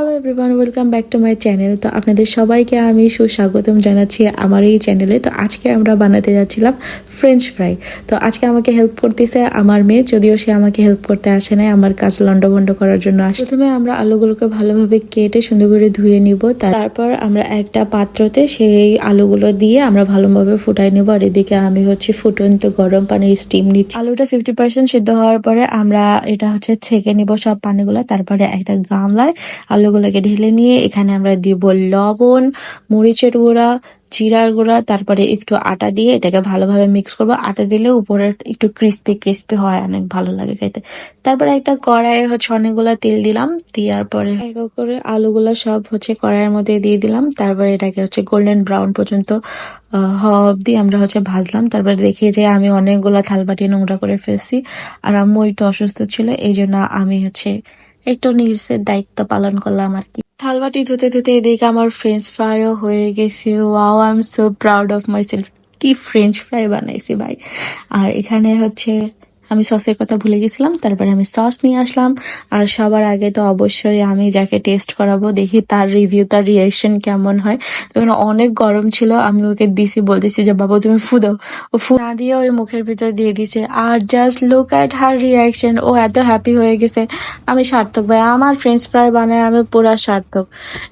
Hello. Everyone welcome back to my channel তো আপনাদের সবাইকে আমি সুস্বাগতম জানাচ্ছি আমার এই চ্যানেলে তো আজকে আমরা বানাতে যাচ্ছিলাম ফ্রেঞ্চ ফ্রাই তো আজকে আমাকে হেল্প করতেছে আমার মেয়ে, যদিও সে আমাকে হেল্প করতে আসে নাই, আমার কাজ লন্ডভন্ড করার জন্য আসে প্রথমে আমরা আলুগুলোকে ভালোভাবে কেটে সুন্দর করে ধুয়ে নিব তারপর আমরা একটা পাত্রতে সেই আলুগুলো দিয়ে আমরা ভালোভাবে ফুটাই নেব, আর এদিকে আমি হচ্ছে ফুটন্ত গরম পানির স্টিম নিচ্ছি। আলুটা ফিফটি পার্সেন্ট সিদ্ধ হওয়ার পরে আমরা এটা হচ্ছে ছেঁকে নিব সব পানিগুলো, তারপরে একটা গামলায় আলুগুলোকে ঢেলে নিয়ে এখানে আমরা দিব লবণ, মরিচের গুঁড়া, জিরার গুঁড়া, তারপরে একটু আটা দিয়ে এটাকে ভালোভাবে মিক্স করব। আটা দিলে উপরে একটু ক্রিস্পি ক্রিস্পি হয়, অনেক ভালো লাগে খাইতে তারপরে একটা কড়াইয়ে হচ্ছে অনেকগুলো তেল দিলাম, দেওয়ার পরে এক করে আলুগুলো সব হচ্ছে কড়াইয়ের মধ্যে দিয়ে দিলাম। তারপরে এটাকে হচ্ছে গোল্ডেন ব্রাউন পর্যন্ত হওয়া অব্দি আমরা হচ্ছে ভাজলাম। তারপরে দেখি যে আমি অনেকগুলো থালবাটি নোংরা করে ফেলছি। আর আম্মু একটু অসুস্থ ছিল এই জন্য আমি হচ্ছে একটু নিজের দায়িত্ব পালন করলাম আর কি। থালবাটি ধুতে ধুতে এদিকে আমার ফ্রেঞ্চ ফ্রাইও হয়ে গেছে। Wow I am so proud of myself কি ফ্রেঞ্চ ফ্রাই বানাইছি ভাই। আর এখানে হচ্ছে আমি সসের কথা ভুলে গেছিলাম, তারপরে আমি সস নিয়ে আসলাম। আর সবার আগে তো অবশ্যই আমি যাকে টেস্ট করাবো, দেখি তার রিভিউ তার রিয়াকশন কেমন হয়। তখন অনেক গরম ছিল, আমি ওকে দিছি, বলতেছি যে, বাবু, তুমি ফু দাও। ও ফু না দিয়ে ওই মুখের ভিতর দিয়ে দিছে। আর just look at her reaction ও এত হ্যাপি হয়ে গেছে। আমি সার্থক ভাই, আমার ফ্রেঞ্চ ফ্রাই বানায়, আমি পুরা সার্থক।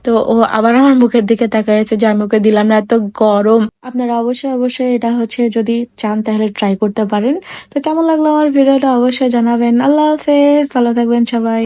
তো ও আবার আমার মুখের দিকে তাকাইছে যে, আমি ওকে দিলাম না, এত গরম। আপনারা অবশ্যই অবশ্যই এটা হচ্ছে যদি চান, তাহলে ট্রাই করতে পারেন। তো কেমন লাগল আমার ভিডিওটা অবশ্যই জানাবেন। আল্লাহ হাফেজ ভালো থাকবেন সবাই।